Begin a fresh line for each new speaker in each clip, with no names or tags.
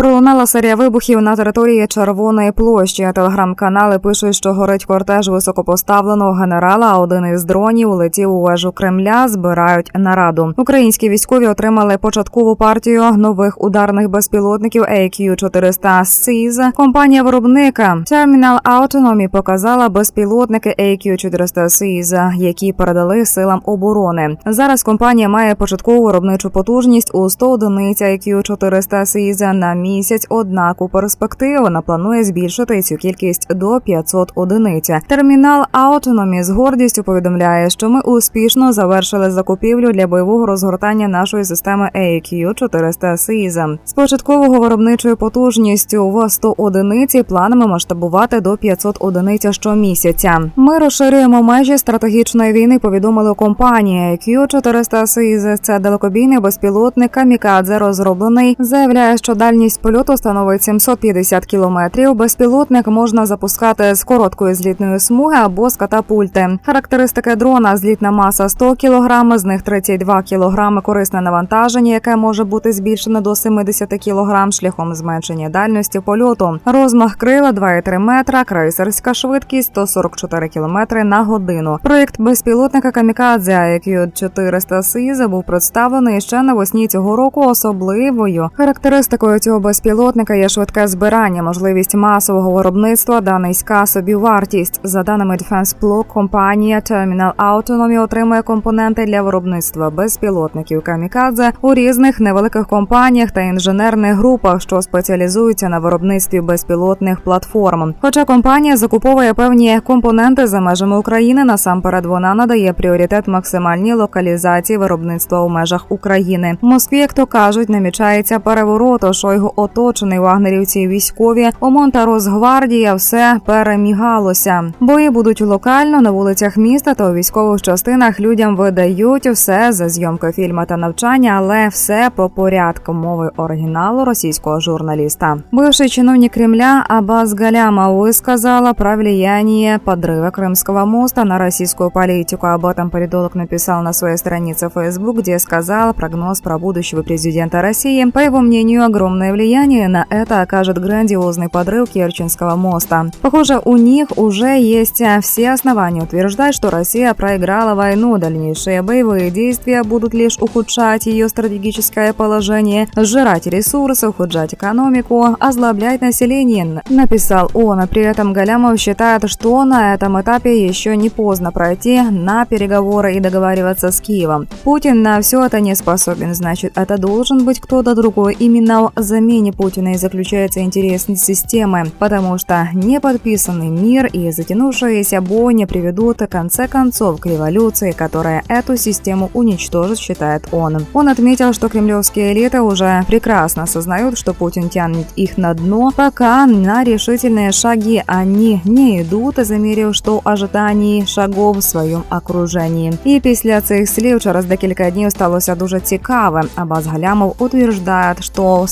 Пролунала серія вибухів на території Червоної площі. Телеграм-канали пишуть, що горить кортеж високопоставленого генерала. Один із дронів улетів у вежу Кремля. Збирають нараду. Українські військові отримали початкову партію нових ударних безпілотників AQ-400 SIZ. Компанія виробника Terminal Autonomy показала безпілотники AQ-400 SIZ, які передали силам оборони. Зараз компанія має початкову виробничу потужність у 100 одиниць AQ-400 SIZ на місяць. Однак у перспективі вона планує збільшити цю кількість до 500 одиниць. Термінал Autonomy з гордістю повідомляє, що ми успішно завершили закупівлю для бойового розгортання нашої системи AQ-400 SIZ. з початкового виробничою потужністю в 100 одиниці планами масштабувати до 500 одиниць щомісяця. Ми розширюємо межі стратегічної війни. Повідомили у компанії AQ-400 SIZ. Це далекобійний безпілотник камікадзе розроблений. Заявляє, що дальність польоту становить 750 кілометрів. Безпілотник можна запускати з короткої злітної смуги або з катапульти. Характеристики дрона: злітна маса 100 кг, з них 32 кг корисне навантаження, яке може бути збільшене до 70 кг шляхом зменшення дальності польоту. Розмах крила 2,3 метра, крейсерська швидкість 144 км на годину. Проєкт безпілотника Камікадзе IQ-400 Сіза був представлений ще навесні цього року. Особливою характеристикою цього безпілотника є швидке збирання, можливість масового виробництва та низька собівартість. За даними Defense Block, компанія Terminal Autonomy отримує компоненти для виробництва безпілотників Камікадзе у різних невеликих компаніях та інженерних групах, що спеціалізуються на виробництві безпілотних платформ. Хоча компанія закуповує певні компоненти за межами України, насамперед вона надає пріоритет максимальній локалізації виробництва у межах України. В Москві, як то кажуть, намічається переворот. у Шойгу оточений вагнерівці і військові. ОМОН та Росгвардія все перемігалося. Бої будуть локально на вулицях міста та у військових частинах. Людям видають все за зйомки фільму та навчання, але все по порядку мови оригіналу російського журналіста. Бывший чиновник Кремля Абаз Галяма высказала про влияние подрыва Крымского моста на российскую политику. Об этом политолог написал на своей странице в Facebook, где сказал прогноз про будущего президента России. По его мнению, огромное влияние на это окажет грандиозный подрыв Керченского моста. Похоже, у них уже есть все основания утверждать, что Россия проиграла войну. Дальнейшие боевые действия будут лишь ухудшать ее стратегическое положение, сжирать ресурсы, ухудшать экономику, озлоблять население, написал он. При этом Галямов считает, что на этом этапе еще не поздно пройти на переговоры и договариваться с Киевом. Путин на все это не способен, значит, это должен быть кто-то другой. Именно в замене Путина и заключается интерес системы, потому что неподписанный мир и затянувшиеся бойни приведут в конце концов к революции, которая эту систему уничтожит, считает он. Он отметил, что кремлевские элиты уже прекрасно осознают, что Путин тянет их на дно, пока на решительные шаги они не идут, замірив, що в ожиданні шагов в своєму окруженні. І після цих слів через декілька днів сталося дуже цікаве. Абаз Галямов утверждає, що в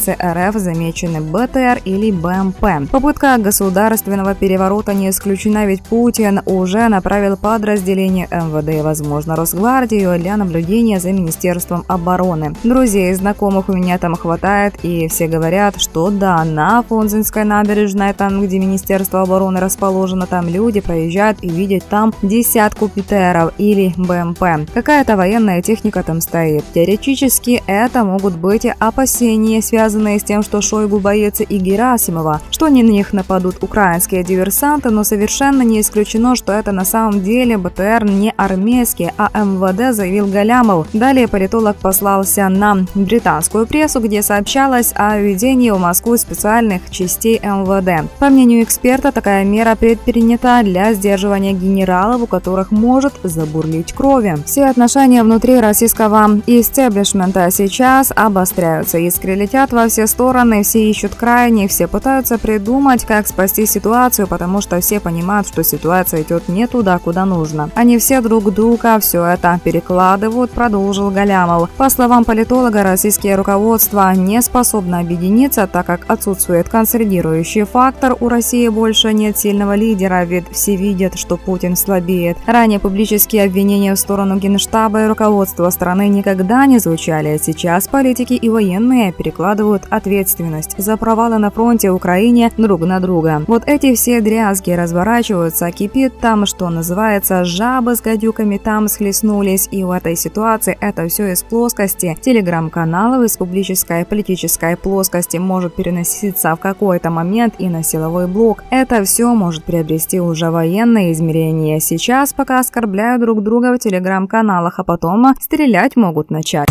столице РФ замечены БТР или БМП. Попытка государственного переворота не исключена, ведь Путин уже направил подразделение МВД и, возможно, Росгвардию для наблюдения за Министерством обороны. Друзей и знакомых у меня там хватает, и все говорят, что да, на Фонзенской набережной, там, где Министерство обороны расположено, там люди проезжают и видят там десятку ПТРов или БМП. Какая-то военная техника там стоит. Теоретически это могут быть опасения, связанные с тем, что Шойгу боится и Герасимова, что на них нападут украинские диверсанты, но совершенно не исключено, что это на самом деле БТР не армейский, а МВД, заявил Галямов. Далее политолог послался на британскую прессу, где сообщалось о введении в Москву специальных частей МВД. По мнению эксперта, такая мера предпринята для сдерживания генералов, у которых может забурлить крови. Все отношения внутри российского истеблишмента сейчас обостряются. Искры летят во все стороны, все ищут крайне, все пытаются придумать, как спасти ситуацию, потому что все понимают, что ситуация идет не туда, куда нужно. Они все друг друга все это перекладывают, продолжил Галямов. По словам политолога, российское руководство не способно объединиться, так как отсутствует консолидирующий фактор. У России больше нет сильного лидера, ведь все видят, что Путин слабеет. Ранее публические обвинения в сторону Генштаба и руководства страны никогда не звучали, а сейчас политики и военные перекладывают перекладывают ответственность за провалы на фронте Украине друг на друга. Вот эти все дрязги разворачиваются, кипит там, что называется, жабы с гадюками там схлестнулись, и в этой ситуации это все из плоскости телеграм-каналов, из публической политической плоскости может переноситься в какой-то момент и на силовой блок. Это все может приобрести уже военные измерения. Сейчас пока оскорбляют друг друга в телеграм-каналах, а потом стрелять могут начать.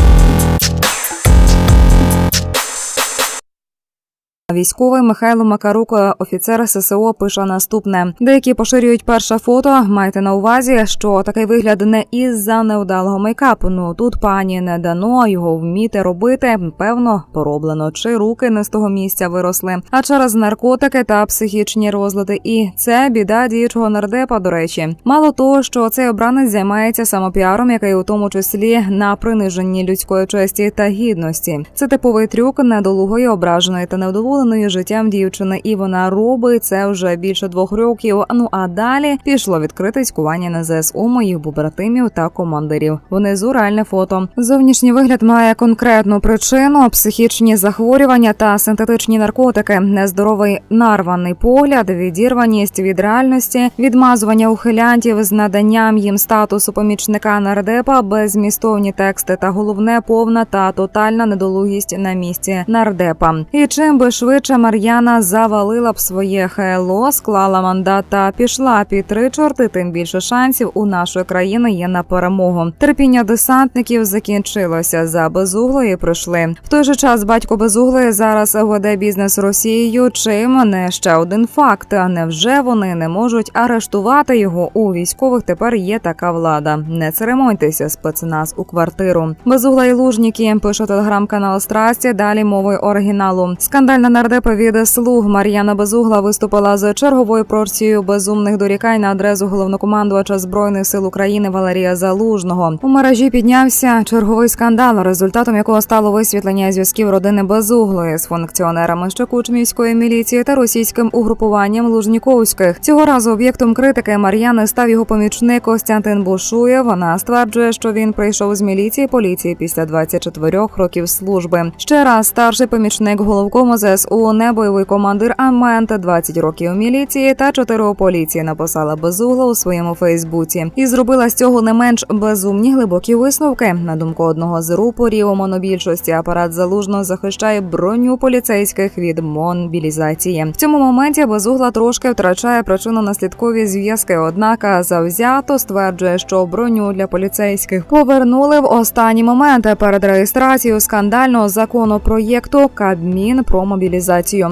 Військовий Михайло Макарук, офіцер ССО, пише наступне: деякі поширюють перше фото. Майте на увазі, що такий вигляд не із-за невдалого мейкапу. Ну тут пані не дано його вміти робити. Певно, пороблено, чи руки не з того місця виросли, а через наркотики та психічні розлади. І це біда діючого нардепа. До речі, мало того, що цей обранець займається самопіаром, який у тому числі на приниженні людської честі та гідності. Це типовий трюк недолугої, ображеної та невдоволеної життям дівчини, і вона робить це вже більше двох років. Ну а далі пішло відкрите цькування на ЗСУ моїх побратимів та командирів. Внизу реальне фото. Зовнішній вигляд має конкретну причину: психічні захворювання та синтетичні наркотики, нездоровий нарваний погляд, відірваність від реальності, відмазування ухилянтів з наданням їм статусу помічника нардепа, беззмістовні тексти та головне повна та тотальна недолугість на місці нардепа. І чим би швидше Мар'яна завалила б своє ХЛО, склала мандат та пішла під три чорти, тим більше шансів у нашої країни є на перемогу. Терпіння десантників закінчилося за безуглої. Прийшли в той же час. Батько безуглої зараз веде бізнес Росією. Чим не ще один факт. А невже вони не можуть арештувати його у військових? Тепер є така влада. Не церемоньтеся, спецназ у квартиру. Безугла і лужніки пише телеграм-канал Страсті. Далі мовою оригіналу. Скандальна нардепа від слуг Мар'яна Безугла виступила з черговою порцією безумних дорікань на адресу головнокомандувача збройних сил України Валерія Залужного. У мережі піднявся черговий скандал, результатом якого стало висвітлення зв'язків родини Безуглої з функціонерами Щекучмівської міліції та російським угрупуванням Лужніковських. Цього разу об'єктом критики Мар'яни став його помічник Костянтин Бушуєв. Вона стверджує, що він прийшов з міліції поліції після 24 років служби. Ще раз старший помічник головкому ЗСУ, небойовий командир Амент, 20 років міліції та 4 поліції. Написала безугла у своєму Фейсбуці і зробила з цього не менш безумні глибокі висновки. На думку одного з рупорів у монобільшості апарат залужно захищає броню поліцейських від мобілізації. В цьому моменті безугла трошки втрачає причинно-наслідкові зв'язки. Однак завзято стверджує, що броню для поліцейських повернули в останні моменти перед реєстрацією скандального законопроєкту Кабмін про мобілізацію,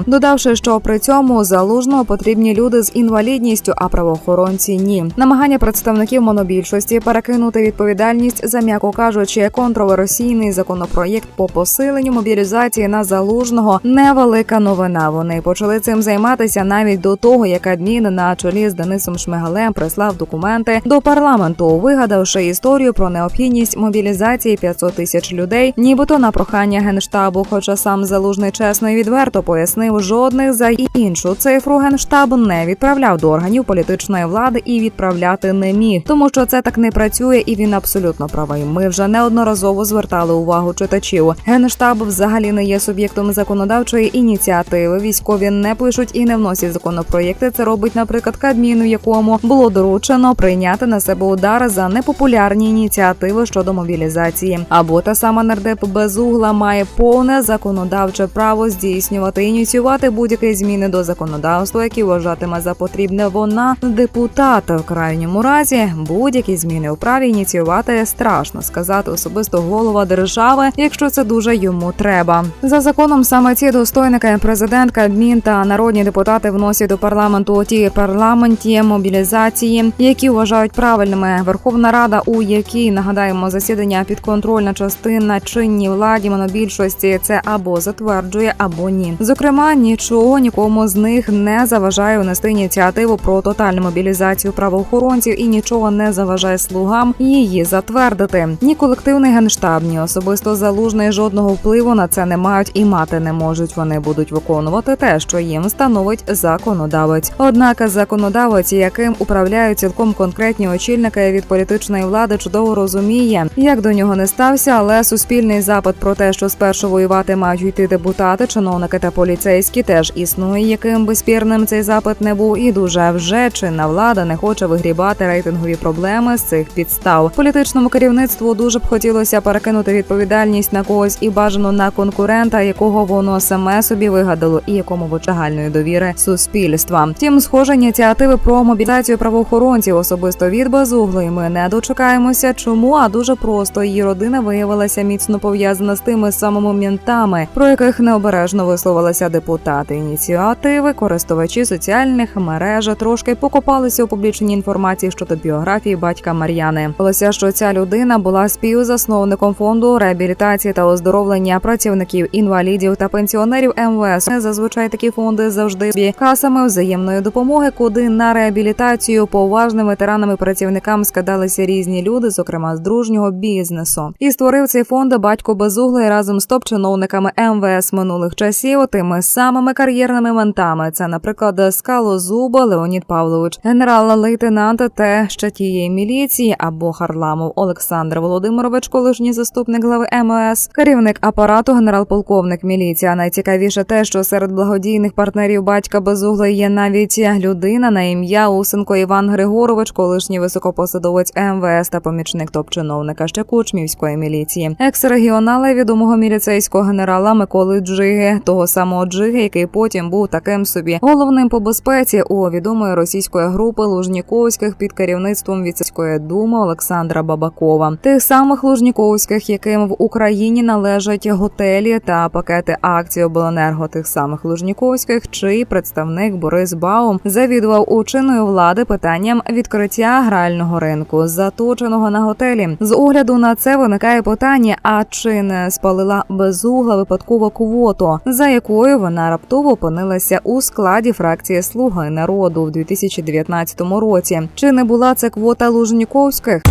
додавши, що при цьому залужного потрібні люди з інвалідністю, а правоохоронці ні. Намагання представників монобільшості перекинути відповідальність за м'яко кажучи контроверсійний законопроєкт по посиленню мобілізації на залужного невелика новина. Вони почали цим займатися навіть до того, як адмін на чолі з Денисом Шмигалем прислав документи до парламенту, вигадавши історію про необхідність мобілізації 500 тисяч людей, нібито на прохання генштабу. Хоча сам залужний чесно і відверто пояснив, жодних за іншу цифру генштаб не відправляв до органів політичної влади і відправляти не міг, тому що це так не працює, і він абсолютно правий. Ми вже неодноразово звертали увагу читачів. Генштаб взагалі не є суб'єктом законодавчої ініціативи. Військові не пишуть і не вносять законопроєкти. Це робить, наприклад, Кабміну, якому було доручено прийняти на себе удар за непопулярні ініціативи щодо мобілізації. Або та сама нардеп безугла має повне законодавче право здійснювати і ініціювати будь-які зміни до законодавства, які вважатиме за потрібне вона депутат. В крайньому разі будь-які зміни у праві ініціювати страшно сказати особисто голова держави, якщо це дуже йому треба. За законом саме ці достойники президент Кабмін та народні депутати вносять до парламенту ті парламенті мобілізації, які вважають правильними. Верховна Рада, у якій нагадаємо засідання підконтрольна частина чинній владі монобільшості, це або затверджує, або ні. Зокрема, нічого нікому з них не заважає унести ініціативу про тотальну мобілізацію правоохоронців і нічого не заважає слугам її затвердити. Ні колективний генштаб, ні особисто залужний жодного впливу на це не мають і мати не можуть. Вони будуть виконувати те, що їм становить законодавець. Однак законодавець, яким управляють цілком конкретні очільники від політичної влади, чудово розуміє, як до нього не стався, але суспільний запит про те, що спершу воювати мають йти депутати, чиновники та поліцейські, теж існує. Яким би спірним цей запит не був, і дуже вже чинна влада не хоче вигрібати рейтингові проблеми з цих підстав. Політичному керівництву дуже б хотілося перекинути відповідальність на когось і бажано на конкурента, якого воно саме собі вигадало, і якому в загальної довіри суспільства. Втім, схоже, ініціативи про мобілізацію правоохоронців особисто від Базуглої ми не дочекаємося. Чому? А дуже просто її родина виявилася міцно пов'язана з тими самими ментами, про яких необережно висловилися депутати. Ініціативи, користувачі соціальних мереж трошки покопалися у публічній інформації щодо біографії батька Мар'яни. Виявилося, що ця людина була співзасновником фонду реабілітації та оздоровлення працівників інвалідів та пенсіонерів МВС. Зазвичай такі фонди завжди є касами взаємної допомоги, куди на реабілітацію поважним ветеранам і працівникам складалися різні люди, зокрема з дружнього бізнесу. І створив цей фонд батько Безуглий разом з топ-чиновниками МВС минулих часів, тими самими кар'єрними ментами. Це, наприклад, Скало Зуба, Леонід Павлович, генерал-лейтенант Т. ще тієї міліції або Харламов Олександр Володимирович, колишній заступник глави МВС, керівник апарату, генерал-полковник міліція. Найцікавіше те, що серед благодійних партнерів батька Безуглий є навіть людина на ім'я Усенко Іван Григорович, колишній високопосадовець МВС та помічник топ-чиновника ще Кучмівської міліції, екс-регіонала відомого міліцейського генерала Миколи Джиги, того самого Джиги, який потім був таким собі головним по безпеці у відомої російської групи Лужніковських під керівництвом віцеської думи Олександра Бабакова, тих самих Лужніковських, яким в Україні належать готелі та пакети акцій обленерго, тих самих Лужніковських, чий представник Борис Баум завідував у чинної влади питанням відкриття грального ринку, заточеного на готелі. З огляду на це виникає питання: а чи не спалила безугла випадково квоту, за якою вона раптово опинилася у складі фракції Слуги народу в 2019 році? Чи не була це квота Лужніковських?